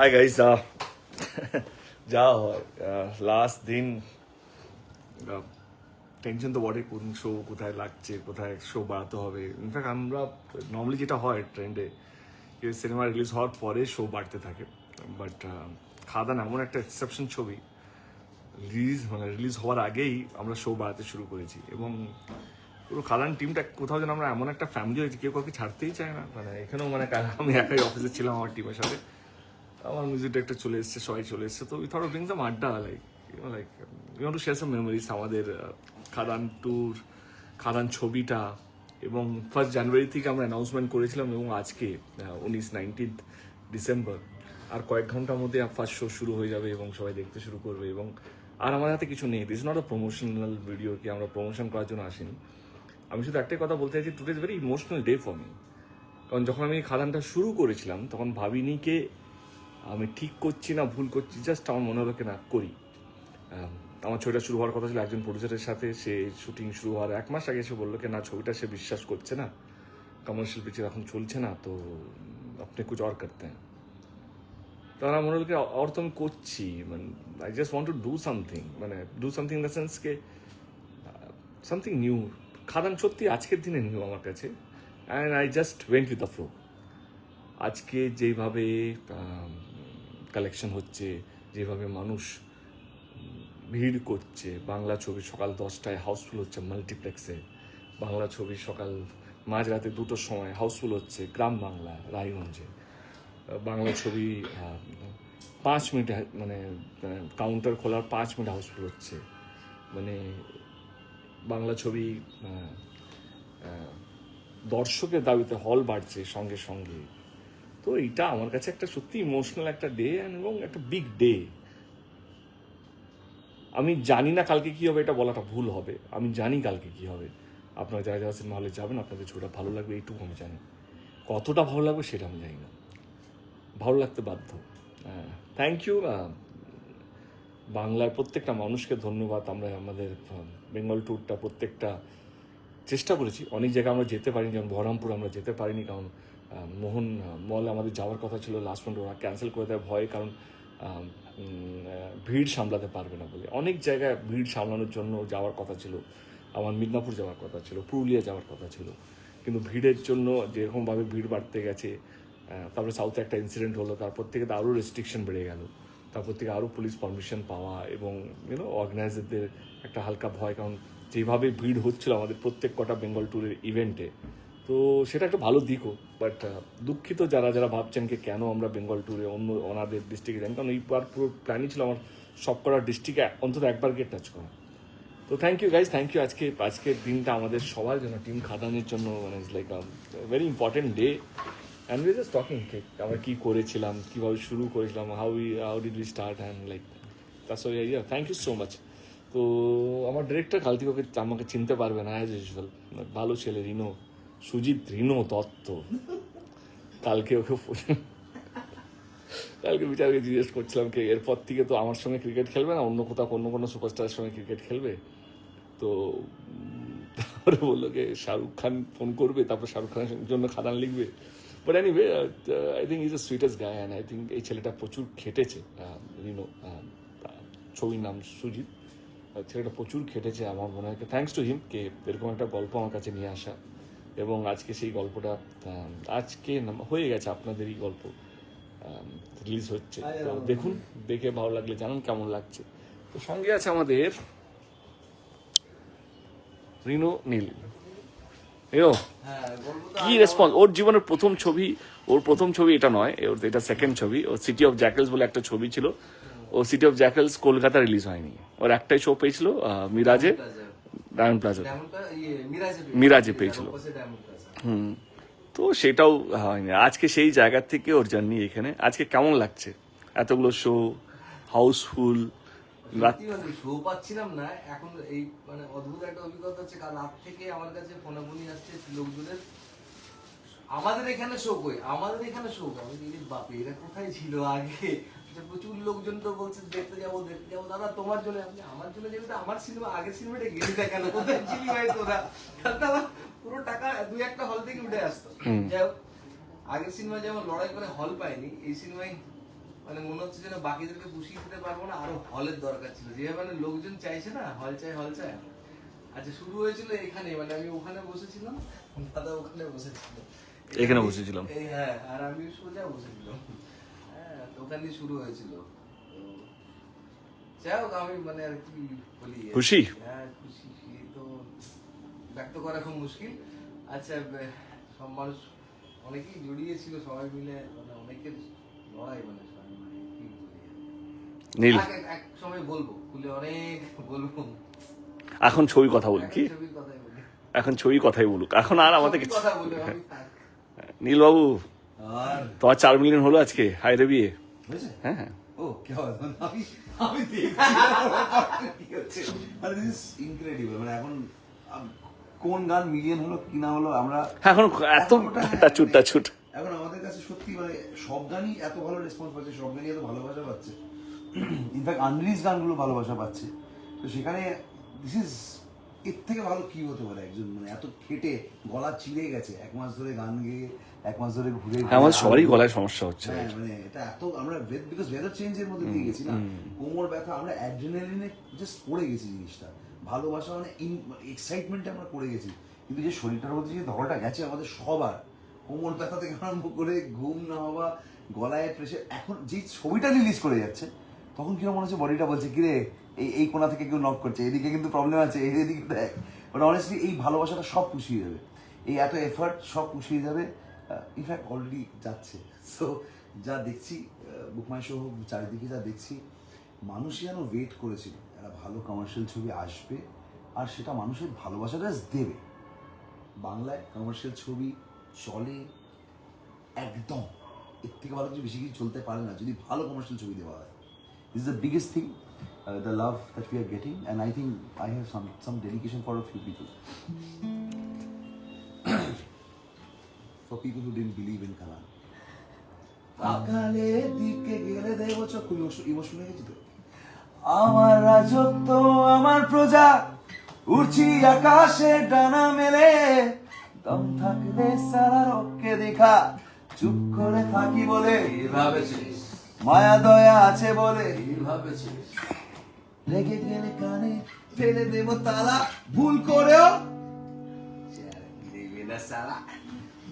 Hi guys যা হয় last দিন টেনশন তো বটে কোন শো কোথায় লাগছে, কোথায় শো বাড়াতে হবে। ইনফ্যাক্ট আমরা নর্মালি যেটা হয় ট্রেন্ডে সিনেমা রিলিজ হওয়ার পরে শো বাড়তে থাকে। বাট খাদান এমন একটা এক্সেপশন ছবি রিলিজ মানে রিলিজ হওয়ার আগেই আমরা শো বাড়াতে শুরু করেছি। এবং পুরো খাদান টিমটা কোথাও যেন আমরা এমন একটা ফ্যামিলি হয়েছি, কেউ কাউকে ছাড়তেই চায় না। মানে এখানেও মানে আমি একাই অফিসে ছিলাম আমার টিমের সাথে। আমার মিউজিক ডিরেক্টর চলে এসছে, সবাই চলে এসছে। তো we thought of some adda like like you to share some memories আমাদের খাদান ট্যুর খাদান ছবিটা, এবং ফার্স্ট জানুয়ারি থেকে আমরা অ্যানাউন্সমেন্ট করেছিলাম এবং আজকে উনিশ নাইনটিন্থ ডিসেম্বর আর কয়েক ঘণ্টার মধ্যে ফার্স্ট শো শুরু হয়ে যাবে এবং সবাই দেখতে শুরু করবে এবং আর আমার হাতে কিছু নেই। This not a promotional video কি, আমরা প্রমোশন করার জন্য আসিনি। আমি শুধু একটাই কথা বলতে চাইছি today is very emotional day for me কারণ যখন আমি খাদানটা শুরু করেছিলাম, তখন ভাবিনি কে আমি ঠিক করছি না, ভুল করছি জাস্ট আমার মনে হলো না করি। আমার ছবিটা শুরু হওয়ার কথা ছিল একজন প্রডিউসারের সাথে, সে শুটিং শুরু হওয়ার এক মাস আগে সে বলল কি না, ছবিটা সে বিশ্বাস করছে না। কমার্শিয়াল পিকচার এখন চলছে না, তো আপনি কুছ আর করতে। হ্যাঁ তো আমার মনে হলো কি আর তো আমি করছি মানে I just want to do something মানে do something in the sense K something new Khadaan সত্যি আজকের দিনে নিউ আমার কাছে। And I just went with the flow আজকে যেভাবে কালেকশন হচ্ছে, যেভাবে মানুষ ভিড় করছে। বাংলা ছবি সকাল দশটায় হাউসফুল হচ্ছে মাল্টিপ্লেক্সে বাংলা ছবি সকাল মাঝরাতে দুটোর সময় হাউসফুল হচ্ছে গ্রাম বাংলা, রায়গঞ্জে। বাংলা ছবি পাঁচ মিনিট মানে কাউন্টার খোলার পাঁচ মিনিট হাউসফুল হচ্ছে। মানে বাংলা ছবি দর্শকের দাবিতে হল বাড়ছে সঙ্গে সঙ্গে। তো এটা আমার কাছে একটা সত্যি ইমোশনাল একটা ডে এবং একটা বিগ ডে আমি জানি না কালকে কি হবে, এটা বলাটা ভুল হবে। আমি জানি কালকে কি হবে। আপনারা যারা যারা সিনেমা হলে যাবেন, আপনাদের ছবিটা ভালো লাগবে, এইটুকু আমি জানি। কতটা ভালো লাগবে সেটা আমি জানি না। ভালো লাগতে বাধ্য। থ্যাংক ইউ বাংলার প্রত্যেকটা মানুষকে ধন্যবাদ। আমরা আমাদের বেঙ্গল ট্যুরটা প্রত্যেকটা চেষ্টা করেছি। অনেক জায়গায় আমরা যেতে পারিনি, যেমন বহরমপুর আমরা যেতে পারিনি, কারণ মোহন মল আমাদের যাওয়ার কথা ছিল লাস্ট মিনিট ওরা ক্যান্সেল করে দেয় ভয়, কারণ ভিড় সামলাতে পারবে না বলে। অনেক জায়গায় ভিড় সামলানোর জন্য যাওয়ার কথা ছিল আমার মিদনাপুর যাওয়ার কথা ছিল, পুরুলিয়া যাওয়ার কথা ছিল। কিন্তু ভিড়ের জন্য যেরকমভাবে ভিড় বাড়তে গেছে তারপরে সাউথে একটা ইনসিডেন্ট হলো, তারপর থেকে তো আরও রেস্ট্রিকশন বেড়ে গেল। তারপর থেকে আরও পুলিশ পারমিশন পাওয়া এবং ইউনো অর্গানাইজারদের একটা হালকা ভয়, কারণ যেভাবে ভিড় হচ্ছিল আমাদের প্রত্যেক কটা বেঙ্গল ট্যুরের ইভেন্টে তো সেটা একটা ভালো দিকও বাট দুঃখিত যারা যারা ভাবছেন কি কেন আমরা বেঙ্গল ট্যুরে অন্য ওনাদের ডিস্ট্রিক্টে যাই, কারণ এইবার পুরো প্ল্যানই ছিল আমার সব কটা ডিস্ট্রিক্টে অন্তত একবার গিয়ে টাচ করা। তো thank you guys thank you আজকে, আজকের দিনটা আমাদের সবার জন্য টিম খাদানের জন্য মানে is like very important day and we just talking আমরা কী করেছিলাম, কীভাবে শুরু করেছিলাম how we how did we start and like তার সব yeah thank you so much তো আমার ডিরেক্টর কাল থেকে আমাকে চিনতে পারবে না অ্যাজ ইউজুয়াল ভালো ছেলে রিনো সুজিত রিনো দত্ত কালকে ওকে কালকে বিচারকে জিজ্ঞেস করছিলাম কি, এরপর থেকে তো আমার সঙ্গে ক্রিকেট খেলবে না, অন্য কোথাও অন্য কোনো সুপারস্টারের সঙ্গে ক্রিকেট খেলবে। তো, তারপরে বলল কি শাহরুখ খান ফোন করবে, তারপর শাহরুখ খানের জন্য খাদান লিখবে। But anyway I think is a sweetest guy and I think এই ছেলেটা প্রচুর খেটেছে। ইউনো ছবির নাম সুজিত। ছেলেটা প্রচুর খেটেছে, আমার মনে হয়। থ্যাংকস টু হিম কে, এরকম একটা গল্প আমার কাছে নিয়ে আসা। এবং আজকে সেই গল্পটা আজকে হয়ে গেছে আপনাদেরই গল্প রিলিজ হচ্ছে। তো দেখুন দেখে ভালো লাগলে জানান কেমন লাগছে। তো সঙ্গে আছে আমাদের রিনো নীল। রিনো কি রেসপন্স ওর জীবনের প্রথম ছবি ওর প্রথম ছবি এটা নয় ওর এটা সেকেন্ড ছবি। ও সিটি অফ জ্যাকেলস বলে একটা ছবি ছিল। ও city of jackals Kolkata release হয়নি। ওর একটাই শো পেয়েছিল মিরাজে ডায়মন্ড প্লাজা মিরাজে পেয়েছিল। হুম। তো সেটাও হয়নি। আজকে সেই জায়গা থেকে ওর জার্নি এখানে। আজকে কেমন লাগছে? এতগুলো শো হাউসফুল শো পাচ্ছিলাম না। এখন এই মানে অদ্ভুত একটা অভিজ্ঞতা হচ্ছে কাল রাত থেকে আমার কাছে ফোনাফোনি আসছে লোকজনের। আমাদের এখানে শো কই? আমাদের এখানে শো কই? আমি বাপরে এরা কোথায় ছিল আগে? প্রচুর লোকজন তো বলছে দেখতে যাব দেখতে যাব। দাদা তোমার জন্য বলি, আমার জন্য যেটা আমার সিনেমা আগের সিনেমাটা গেলি কোথায় ছিলি ভাই তোরা? তাহলে আমার পুরো টাকা দুই একটা হল থেকে উঠে আসতো। যাই হোক আগের সিনেমা যেমন লড়াই করে হল এই সিনেমায় মানে মনে হচ্ছে যেন বাকিদেরকে পুষিয়ে দিতে পারব না আরও হলের দরকার ছিল। যেভাবে মানে লোকজন চাইছে না হল চাই হল চাই আচ্ছা শুরু হয়েছিল এখানে মানে আমি ওখানে বসেছিলাম দাদা ওখানে বসেছিল। এখানে বসেছিলাম। হ্যাঁ আর আমি সোজা বসেছিলাম। ওখানে শুরু হয়েছিল। যাই হোক আমি মানে আর কি বলি খুশি? হ্যাঁ খুশি। তো ব্যক্ত করা খুব মুশকিল। আচ্ছা সব মানুষ অনেকেই জড়িয়ে ছিল সবাই মিলে মানে অনেকের লড়াই মানে সবাই মিলে, কি নীল। এক- সময় বলব খুলে অনেক বলব। এখন ছবি কথা বলি কি? এখন ছবির কথাই বলি। এখন ছবি কথাই বলুক। এখন আর আমাদের ছবির কিছু কথা বলে নীল বাবু আর? তোমার চার মিলিয়ন হলো আজকে হাই রে বিয়ে। হ্যাঁ হ্যাঁ। ও কি আমি আমি দেখছি মানে দিস ইজ ইনক্রেডিবল মানে এখন কোন গান মিলিয়ন হলো কি না হলো আমরা হ্যাঁ, এখন এত টাচুট টাচুট এখন আমাদের কাছে সত্যি মানে সব গানই এত ভালো রেসপন্স পাচ্ছে সব গানই এত ভালোবাসা পাচ্ছে। ইনফ্যাক্ট আনরিলিজ গানগুলো ভালোবাসা পাচ্ছে। তো সেখানে দিস ইজ এর থেকে ভালো কি হতে পারে একজন? মানে এত খেটে গলা চিড়ে গেছে এক মাস ধরে গান গেয়ে এক মাস ধরে ঘুরে হ্যাঁ, আমাদের সবারই গলায় সমস্যা হচ্ছে হ্যাঁ, মানে এটা এত আমরা বিকজ ওয়েদার চেঞ্জের মধ্যে দিয়ে গেছি না? কোমর ব্যথা আমরা অ্যাড্রেনালিনে জাস্ট পড়ে গেছি জিনিসটা। ভালোবাসা মানে এক্সাইটমেন্টে আমরা পড়ে গেছি। কিন্তু যে শরীরটার মধ্যে যে ধরাটা গেছে আমাদের সবার কোমর ব্যথা থেকে আরম্ভ করে ঘুম না হওয়া গলায় প্রেশার এখন যে ছবিটা রিলিজ করে যাচ্ছে তখন কীরকম মনে হচ্ছে বডিটা বলছে কিরে এই এই কোনা থেকে কেউ নক করছে, এদিকে কিন্তু প্রবলেম আছে, এই এদিকে দেখ। বাট অনেস্টলি এই ভালোবাসাটা সব পুষিয়ে যাবে এই এত এফার্ট সব পুষিয়ে যাবে ইনফ্যাক্ট অলরেডি যাচ্ছে। সো যা দেখছি বুকমাই হোক, চারিদিকে যা দেখছি, মানুষই যেন ওয়েট করেছিল, একটা ভালো কমার্শিয়াল ছবি আসবে, আর সেটা মানুষের ভালোবাসাটা দেবে। বাংলায় কমার্শিয়াল ছবি চলে একদম। এর থেকে ভালো কিছু বেশি কিছু চলতে পারে না, যদি ভালো কমার্শিয়াল ছবি দেওয়া হয়। This the biggest thing the love that we are getting and I think I have some some dedication for a few people for people who didn't believe in Kalan. সকালের দিকে গেলে দেব চক্ষু ইমোশনাল হয়ে গেছি আমার রাজত্ব আমার প্রজা উড়ছি আকাশে ডানা মেলে। দম থাকলে সারা রক্ষে দেখা চুপ করে থাকি বলে। মায়া দয়া আছে বলে। শেষ লেগে গেলে কানে ফেলে দেব তালা। ভুল করেও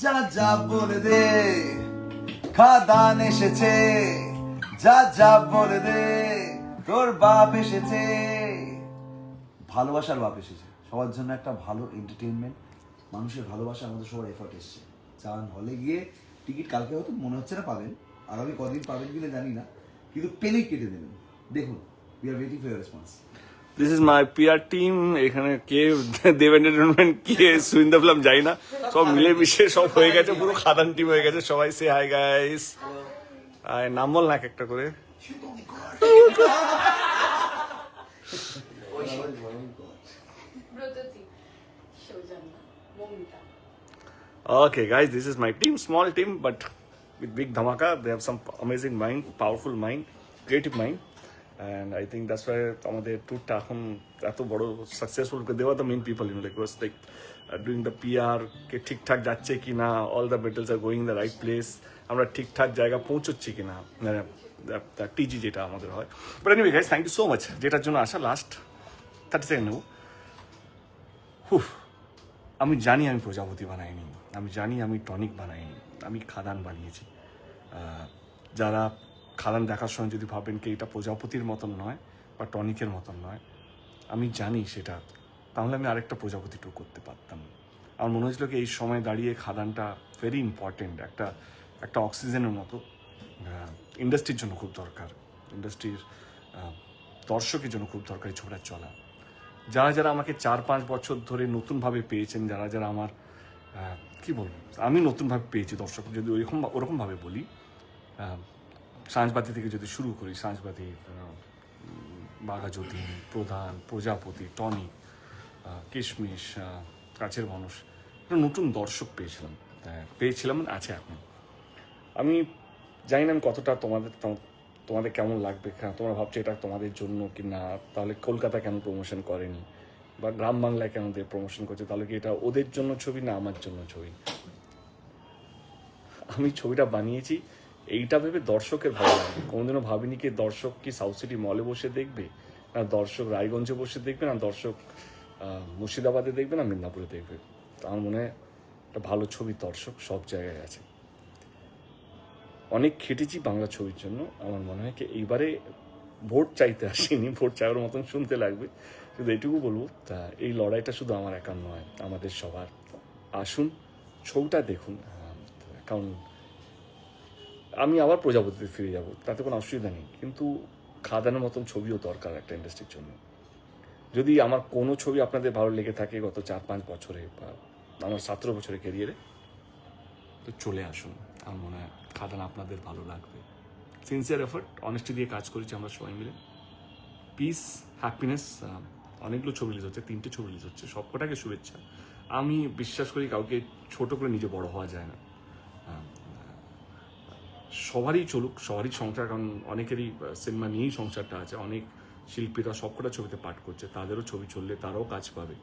যা যা বলে দে। খাদান এসেছে। যা যা বলে দে। তোর বাপ এসেছে। ভালোবাসার বাপ এসেছে। সবার জন্য একটা ভালো এন্টারটেনমেন্ট মানুষের ভালোবাসা আমাদের সবার এফর্ট এসছে। চান হলে গিয়ে টিকিট কালকে হয়তো মনে হচ্ছে না পাবেন। আগামী কদিন পাবেন কিনা জানি না। কিন্তু পেলেই কেটে দেবেন। দেখুন we are waiting for your response this is my PR team এখানে কে দেব এন্টারটেনমেন্ট কে সুইন্দা ফিল্ম যাই না সব মিলে মিশে সব হয়ে গেছে পুরো খাদান টিম হয়ে গেছে সবাই সে হাই গাইস আয় নাম বল না এক একটা করে Okay, guys, this is my team. Small team, but with big dhamaka. They have some amazing mind, powerful mind, creative mind. And I think that's why আমাদের ট্যুরটা এখন এত বড় সাকসেসফুল করে দেওয়া the main people you like was like doing the PR কে ঠিকঠাক যাচ্ছে কি না all the metals are going the right place আমরা ঠিকঠাক জায়গা পৌঁছচ্ছি কি না টিজি যেটা আমাদের হয়। But anyway guys thank you so much যেটার জন্য আসা লাস্ট থার্টি সেকেন্ড নেব। হুফ আমি জানি আমি প্রজাপতি বানাইনি, আমি জানি আমি টনিক বানাইনি, আমি খাদান বানিয়েছি। যারা খাদান দেখার সময় যদি ভাবেন কি এটা প্রজাপতির মতন নয় বা টনিকের মতন নয়, আমি জানি সেটা, তাহলে আমি আরেকটা প্রজাপতি টু করতে পারতাম। আমার মনে হয়েছিল কি এই সময় দাঁড়িয়ে খাদানটা ভেরি ইম্পর্টেন্ট একটা একটা অক্সিজেনের মতো ইন্ডাস্ট্রির জন্য খুব দরকার ইন্ডাস্ট্রির দর্শকের জন্য খুব দরকার ছবিটা চলা। যারা যারা আমাকে চার, পাঁচ বছর ধরে নতুনভাবে পেয়েছেন, যারা যারা আমার কি বলব, আমি নতুনভাবে পেয়েছি দর্শক, যদি ওইরকম, ওরকমভাবে বলি সাঁঝবাতি থেকে যদি শুরু করি সাঁঝবাতি বাঘা যতীন প্রধান প্রজাপতি টনি কিশমিশ কাছের মানুষ একটা নতুন দর্শক পেয়েছিলাম। আহ, পেয়েছিলাম আছে এখন। আমি জানি না আমি কতটা তোমাদের তোমাদের কেমন লাগবে কা- তোমরা ভাবছ এটা তোমাদের জন্য কি না তাহলে কলকাতা কেন প্রমোশন করেনি? বা গ্রাম বাংলায় কেন দিয়ে প্রমোশন করছে? তাহলে কি এটা ওদের জন্য ছবি না আমার জন্য ছবি? আমি ছবিটা বানিয়েছি এইটা ভেবে দর্শকের ভালো লাগে। কোনোদিনও ভাবিনি কি দর্শক কি সাউথ সিটি মলে বসে দেখবে? না দর্শক রায়গঞ্জে বসে দেখবে? না দর্শক মুর্শিদাবাদে দেখবে? না মিদনাপুরে দেখবে? আমার মনে হয় একটা ভালো ছবি দর্শক সব জায়গায় আছে। অনেক খেটেছি বাংলা ছবির জন্য। আমার মনে হয় কি এইবারে ভোট চাইতে আসিনি। ভোট চাওয়ার মতন শুনতে লাগবে। কিন্তু এটুকু বলব, তা এই লড়াইটা শুধু আমার একার নয়, আমাদের সবার। আসুন, ছবিটা দেখুন কারণ আমি আবার প্রজাপতিতে ফিরে যাব, তাতে কোনো অসুবিধা নেই। কিন্তু খাদানের মতন ছবিও দরকার একটা ইন্ডাস্ট্রির জন্য। যদি আমার কোনো ছবি আপনাদের ভালো লেগে থাকে গত চার পাঁচ বছরে বা আমার সতেরো বছরের ক্যারিয়ারে তো চলে আসুন। আমার মনে হয় খাদান আপনাদের ভালো লাগবে। সিনসিয়ার এফার্ট অনেস্টি দিয়ে কাজ করেছি আমরা সবাই মিলে। পিস হ্যাপিনেস অনেকগুলো ছবি রিলিজ হচ্ছে, তিনটে ছবি রিলিজ হচ্ছে, সবকটাকে শুভেচ্ছা। আমি বিশ্বাস করি কাউকে ছোট করে নিজে বড় হওয়া যায় না। সবারই চলুক, সবারই সংসার, কারণ অনেকেরই সিনেমা নিয়েই সংসারটা আছে। অনেক শিল্পীরা সবকটা ছবিতে পাঠ করছে, তাদেরও ছবি চললে তারাও কাজ পাবে।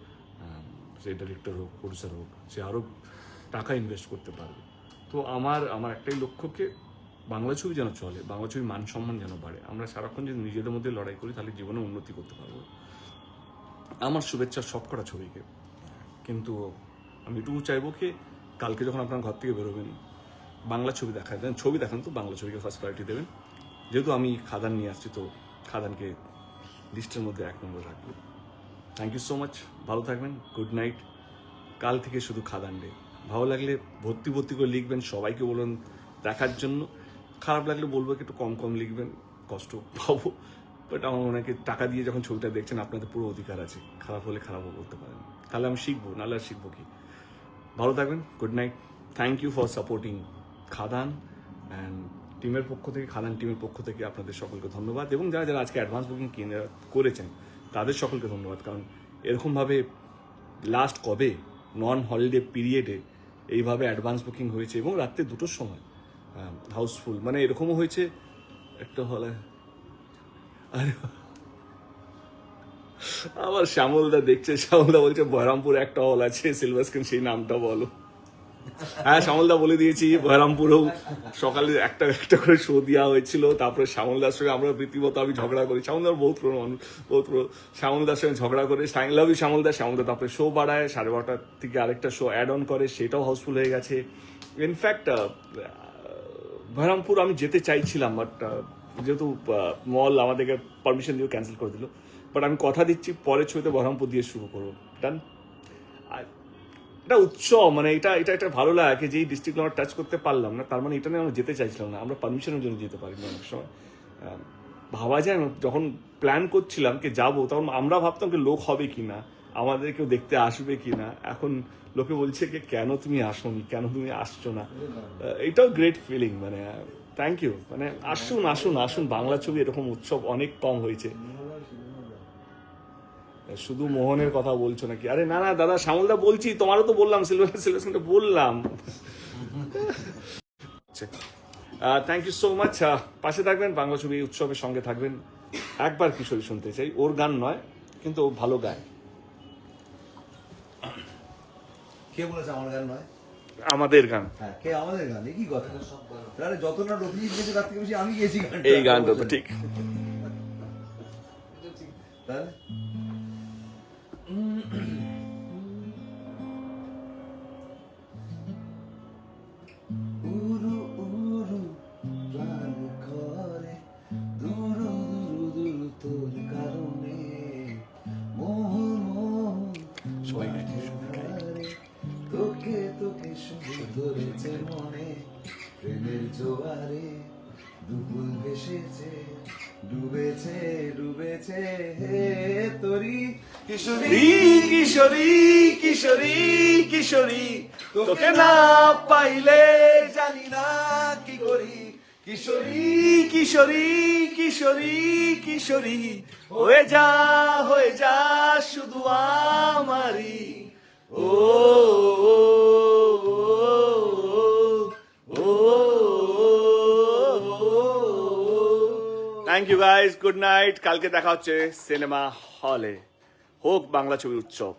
সে ডিরেক্টর হোক প্রডিউসার হোক, সে আরও টাকা ইনভেস্ট করতে পারবে। তো আমার আমার একটাই লক্ষ্যকে বাংলা ছবি যেন চলে, বাংলা ছবি মান সম্মান যেন বাড়ে। আমরা সারাক্ষণ যদি নিজেদের মধ্যে লড়াই করি, তাহলে জীবনে উন্নতি করতে পারব। আমার শুভেচ্ছা সবকটা ছবিকে। কিন্তু আমি এটুকু চাইব কি, কালকে যখন আপনার ঘর থেকে বেরোবেন বাংলা ছবি দেখা দেন ছবি দেখান তো, বাংলা ছবিকে ফার্স্ট প্রায়োরিটি দেবেন। যেহেতু আমি খাদান নিয়ে আসছি, তো খাদানকে লিস্টের মধ্যে এক নম্বর রাখব। থ্যাংক ইউ সো মাচ ভালো থাকবেন। গুড নাইট কাল থেকে শুধু খাদান ডে ভালো লাগলে ভর্তি ভর্তি করে লিখবেন, সবাইকে বলুন দেখার জন্য। খারাপ লাগলে বলব একটু কম কম লিখবেন, কষ্ট পাবো। বাট আমার ওনাকে টাকা দিয়ে যখন ছবিটা দেখছেন, আপনাদের পুরো অধিকার আছে। খারাপ হলে খারাপও বলতে পারেন। তাহলে আমি শিখব, নাহলে আর শিখব কি? ভালো থাকবেন। Good night thank you for supporting Khadaan টিমের পক্ষ থেকে, খাদান টিমের পক্ষ থেকে আপনাদের সকলকে ধন্যবাদ। এবং যারা যারা আজকে অ্যাডভান্স বুকিং কিনে করেছেন, তাদের সকলকে ধন্যবাদ। কারণ এরকমভাবে লাস্ট কবে নন হলিডে পিরিয়ডে এইভাবে অ্যাডভান্স বুকিং হয়েছে, এবং রাত্রে দুটোর সময় হাউসফুল মানে এরকমও হয়েছে, একটা হলে, আরে আবার শ্যামলদা দেখছে, শ্যামলদা বলছে, বহরামপুর একটা হল আছে সিলভার স্ক্রিন সেই নামটা বলো। হ্যাঁ শ্যামলদা বলে দিয়েছি, বহরামপুরেও সকালে একটা একটা করে শো দেওয়া হয়েছিল, তারপরে শ্যামলদার সঙ্গে আমরা রীতিমতো আমি ঝগড়া করি। শ্যামলদার বহুত পুরো মানুষ, বহুত পুরো শ্যামলদার সঙ্গে ঝগড়া করে I love you Shyamalda. Shyamalda তারপরে শো বাড়ায়, সাড়ে বারোটার থেকে আরেকটা শো অ্যাড অন করে, সেটাও হাউসফুল হয়ে গেছে। ইনফ্যাক্ট বহরামপুর আমি যেতে চাইছিলাম বাট যেহেতু মল আমাদেরকে পারমিশন দিয়ে ক্যান্সেল করে দিল। বাট আমি কথা দিচ্ছি, পরের ছবিতে বহরমপুর দিয়ে শুরু করব। ডান এটা উৎসব মানে এটা এটা একটা ভালো লাগে যে এই ডিস্ট্রিক্ট আমরা টাচ করতে পারলাম না, তার মানে এটা নিয়ে আমরা যেতে চাইছিলাম না। আমরা পারমিশনের জন্য যেতে পারিনি অনেক সময়। ভাবা যায় যখন প্ল্যান করছিলাম কি যাব, তখন আমরা ভাবতাম কি লোক হবে কি না, আমাদের কেউ দেখতে আসবে কি না। এখন লোকে বলছে কি কেন তুমি আসোনি, কেন তুমি আসছো না? এটাও গ্রেট ফিলিং মানে থ্যাংক ইউ মানে আসুন আসুন আসুন, বাংলা ছবি এরকম উৎসব অনেক কম হয়েছে। শুধু মোহনের কথা বলছো নাকি? আরে না না দাদা শ্যামলদা বলছি তোমারও তো বললাম সিলভার বললাম। থ্যাংক ইউ সো মাচ পাশে থাকবেন বাংলা ছবি উৎসবের সঙ্গে থাকবেন। একবার কিশোরী শুনতে চাই ওর গান নয় কিন্তু ও ভালো গায়। কে বলেছে আমার গান নয়? আমাদের গান। হ্যাঁ কে আমাদের গান? কি কথা? তাহলে যত না রফিক গেছে তার থেকে বেশি আমি গেছি গানটা। এই গানটা তো ঠিক। তাহলে? কিশোরী কিশোরী কিশোরী তোকে না পাইলে জানি না কি করি কিশোরী কিশোরী কিশোরী কিশোরী হয়ে যা হয়ে যা শুধু আমারই ও thank you guys good night কালকে দেখা হচ্ছে সিনেমা হলে হোক বাংলা ছবি উৎসব।